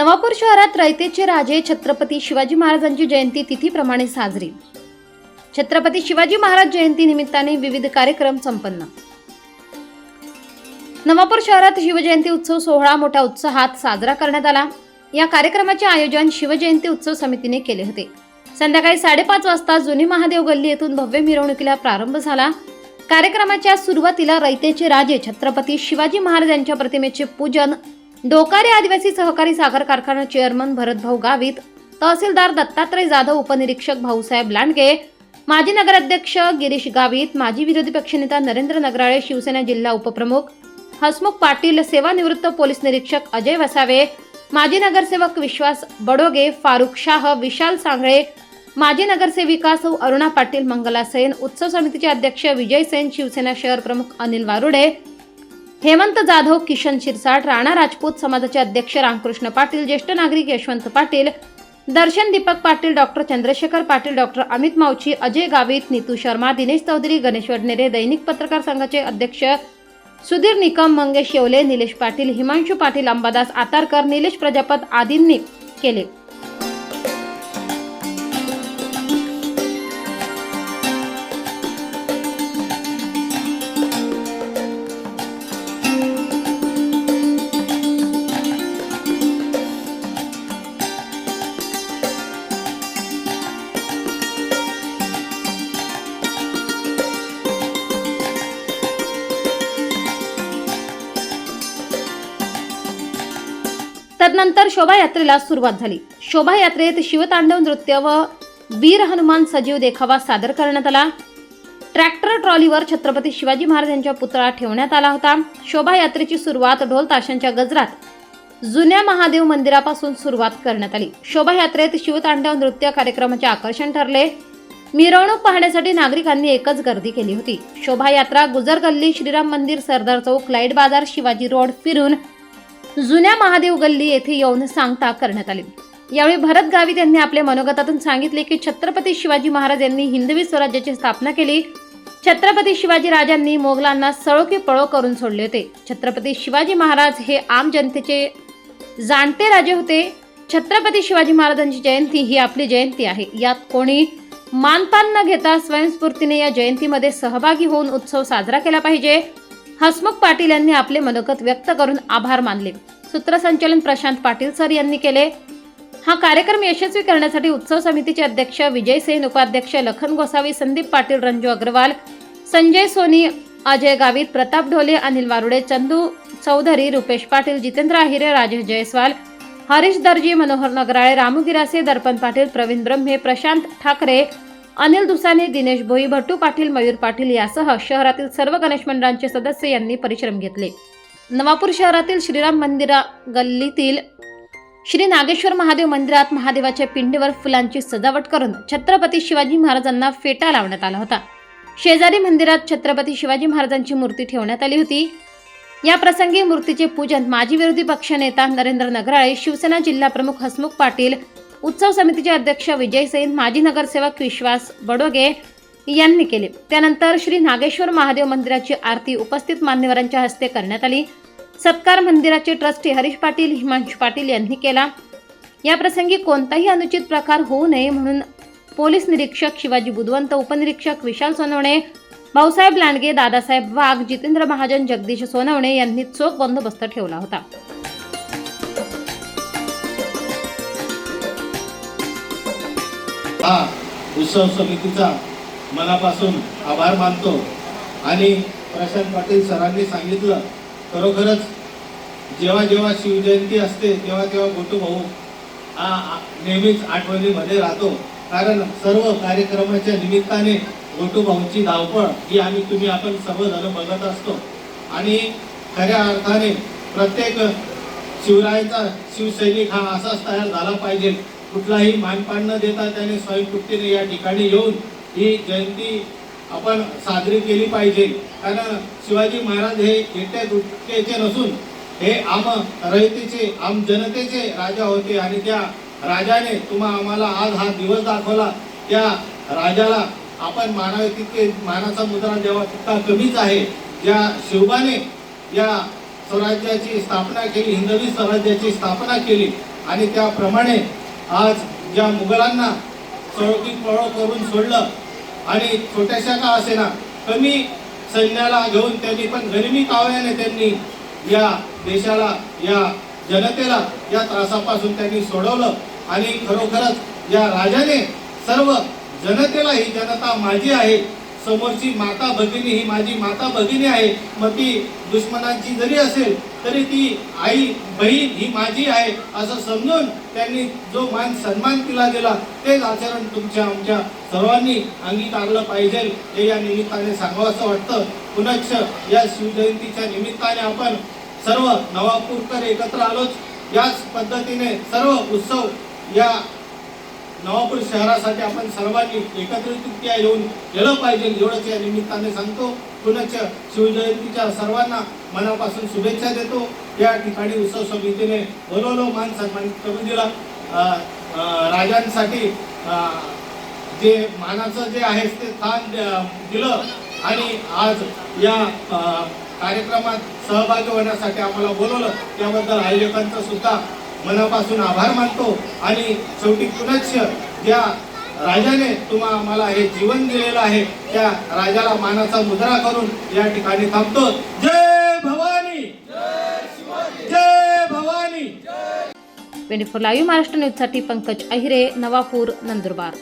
नवापूर शहरात रयतेचे राजे छत्रपती शिवाजी महाराजांची जयंती तिथीप्रमाणे साजरी. छत्रपती शिवाजी महाराज जयंती निमित्ताने विविध कार्यक्रम संपन्न. नवापूर शहरात शिवजयंती उत्सव सोहळा मोठ्या उत्साहात साजरा करण्यात आला. या कार्यक्रमाचे आयोजन शिवजयंती उत्सव समितीने केले होते. संध्याकाळी साडेपाच वाजता जुनी महादेव गल्ली येथून भव्य मिरवणुकीला प्रारंभ झाला. कार्यक्रमाच्या सुरुवातीला रयतेचे राजे छत्रपती शिवाजी महाराज यांच्या प्रतिमेचे पूजन डोकारे आदिवासी सहकारी साखर कारखाना चेअरमन भरतभाऊ गावित तहसीलदार दत्तात्रय जाधव उपनिरीक्षक भाऊसाहेब लांडगे माजी नगराध्यक्ष गिरीश गावित माजी विरोधी पक्षनेता नरेंद्र नगराळे शिवसेना जिल्हा उपप्रमुख हसमुख पाटील सेवानिवृत्त पोलीस निरीक्षक अजय वसावे माजी नगरसेवक विश्वास बडोगे फारुख शाह विशाल सांगळे माजी नगरसेविका सौ अरुणा पाटील मंगला सेन उत्सव समितीचे अध्यक्ष विजय सेन शिवसेना शहर प्रमुख अनिल वारुडे हेमंत जाधव किशन शिरसाट राणा राजपूत समाजाचे अध्यक्ष रामकृष्ण पाटील ज्येष्ठ नागरिक यशवंत पाटील दर्शन दीपक पाटील डॉक्टर चंद्रशेखर पाटील डॉक्टर अमित मावची अजय गावित नीतू शर्मा दिनेश चौधरी गणेश वडनेरे दैनिक पत्रकार संघाचे अध्यक्ष सुधीर निकम मंगेश येवले निलेश पाटील हिमांशू पाटील अंबादास आतारकर निलेश प्रजापत आदींनी केले. तदनंतर शोभायात्रेला सुरुवात झाली. शोभायात्रेत शिवतांडव नृत्य व वीर हनुमान सजीव देखावा सादर करण्यात आला. ट्रॅक्टर ट्रॉलीवर छत्रपती शिवाजी महाराज यांच्या पुतळा ठेवण्यात आला होता. शोभायात्रेची सुरुवात ढोल ताशांच्या गजरात जुन्या महादेव मंदिरापासून सुरुवात करण्यात आली. शोभायात्रेत शिवतांडव नृत्य कार्यक्रमाचे आकर्षण ठरले. मिरवणूक पाहण्यासाठी नागरिकांनी एकच गर्दी केली होती. शोभायात्रा गुजर गल्ली श्रीराम मंदिर सरदार चौक लाइट बाजार शिवाजी रोड फिरून जुन्या महादेव गल्ली येथे येऊन सांगता करण्यात आली. यावेळी भरत गावित यांनी आपल्या मनोगतातून सांगितले की छत्रपती शिवाजी महाराज यांनी हिंदवी स्वराज्याची स्थापना केली. छत्रपती शिवाजी राजांनी मोगलांना सळो की पळो करून सोडले होते. छत्रपती शिवाजी महाराज हे आम जनतेचे जाणते राजे होते. छत्रपती शिवाजी महाराजांची जयंती ही आपली जयंती आहे. यात कोणी मानपान न घेता स्वयंस्फूर्तीने या जयंतीमध्ये सहभागी होऊन उत्सव साजरा केला पाहिजे. हसमुख पाटील यांनी आपले मनोगत व्यक्त करून आभार मानले. सूत्रसंचालन प्रशांत पाटील सर यांनी केले. हा कार्यक्रम यशस्वी करण्यासाठी उत्सव समितीचे अध्यक्ष विजय सेन उपाध्यक्ष लखन गोसावी संदीप पाटील रंजू अग्रवाल संजय सोनी अजय गावित प्रताप ढोले अनिल वारुडे चंदू चौधरी रुपेश पाटील जितेंद्र आहिरे राजेश जयस्वाल हरीश दर्जी मनोहर नगराळे रामू गिरासे दर्पण पाटील प्रवीण ब्रह्मे प्रशांत ठाकरे अनिल दुसाने दिनेश भोई भट्टू पाटील मयूर पाटील यासह शहरातील सर्व गणेश मंडळांचे सदस्य यांनी परिश्रम घेतले. नवापूर शहरातील श्रीराम मंदिरा गल्लीतील श्री नागेश्वर महादेव मंदिरात महादेवाच्या पिंडीवर फुलांची सजावट करून छत्रपती शिवाजी महाराजांना फेटा लावण्यात आला होता. शेजारी मंदिरात छत्रपती शिवाजी महाराजांची मूर्ती ठेवण्यात आली होती. या प्रसंगी मूर्तीचे पूजन माजी विरोधी पक्षनेता नरेंद्र नगराळे शिवसेना जिल्हा प्रमुख हसमुख पाटील उत्सव समितीचे अध्यक्ष विजय सैन माजी नगरसेवक विश्वास बडोगे यांनी केले. त्यानंतर श्री नागेश्वर महादेव मंदिराची आरती उपस्थित मान्यवरांच्या हस्ते करण्यात आली. सत्कार मंदिराचे ट्रस्टी हरीश पाटील हिमांश पाटील यांनी केला. या प्रसंगी कोणताही अनुचित प्रकार होऊ नये म्हणून पोलीस निरीक्षक शिवाजी बुधवंत उपनिरीक्षक विशाल सोनवणे भाऊसाहेब लांडगे दादासाहेब वाघ जितेंद्र महाजन जगदीश सोनवणे यांनी चोख बंदोबस्त ठेवला होता. हा उत्सव समितीचा मनापासून आभार मानतो. आणि प्रशांत पाटील सरांनी सांगितलं खरोखरच जेव्हा जेव्हा शिवजयंती असते तेव्हा तेव्हा गोटू भाऊ हा नेहमीच आठवणीमध्ये राहतो. कारण सर्व कार्यक्रमाच्या निमित्ताने गोटू भाऊची धावपळ ही आम्ही तुम्ही आपण सर्वजण बघत असतो. आणि खऱ्या अर्थाने प्रत्येक शिवरायांचा शिवसैनिक हा असाच तयार झाला पाहिजे. कुठलाही मानपान न देता त्याने स्वयंकृतीने या ठिकाणी येऊन ही जयंती आपण साजरी केली पाहिजे. कारण शिवाजी महाराज हे एकट्या दुट्ट्याचे नसून हे आम रयतेचे आम जनतेचे राजा होते आणि त्या राजाने तुम्हा आम्हाला आज हा दिवस दाखवला. त्या राजाला आपण मानावे तितके मानाचा मुद्रा जेव्हा तितका कमीच आहे. ज्या शिवबाने या स्वराज्याची स्थापना केली हिंदवी स्वराज्याची स्थापना केली आणि त्याप्रमाणे आज ज्या मुघलांना चळवळी पळो करून सोडलं आणि छोट्याशा का असेना कमी सैन्याला घेऊन त्यांनी पण गनिमी कावयाने त्यांनी या देशाला या जनतेला या त्रासापासून त्यांनी सोडवलं आणि खरोखरच या राजाने सर्व जनतेला ही जनता माझी आहे समोरची माता भगिनी ही माझी माता भगिनी आहे मग ती दुश्मनांची जरी असेल तरी ती आई बहीण ही माझी आहे असं समजून त्यांनी जो मान सन्मान तिला दिला तेच आचरण तुमच्या आमच्या सर्वांनी अंगीकारलं पाहिजे. हे या निमित्ताने सांगावं असं वाटतं. पुनश्च या शिवजयंतीच्या निमित्ताने आपण सर्व नवापूरकर एकत्र आलोच. याच पद्धतीने सर्व उत्सव या नवापूर शहरासाठी आपण सर्वांनी एकत्रितरित्या येऊन गेलं पाहिजे. एवढंच या निमित्ताने सांगतो. पुनश्च शिवजयंतीच्या सर्वांना मनापासून शुभेच्छा देतो. या ठिकाणी उत्सव समितीने बोलवलं मान सन्मानित करून दिला. राजांसाठी जे मानाचं जे आहे ते स्थान दिलं. आणि आज या कार्यक्रमात सहभागी होण्यासाठी आम्हाला बोलवलं. त्याबद्दल आयोजकांचं सुद्धा मनापासून आभार मानतो. आणि शेवटी पुनश्च ज्या राजाने तुम्हा मला हे जीवन दिलेलं आहे. त्या राजाला मानाचा मुद्रा करून या ठिकाणी थांबतो. जय भवानी! जय Bhavani! Twenty four live Maharashtra न्यूजसाठी पंकज अहिरे नवापूर नंदुरबार.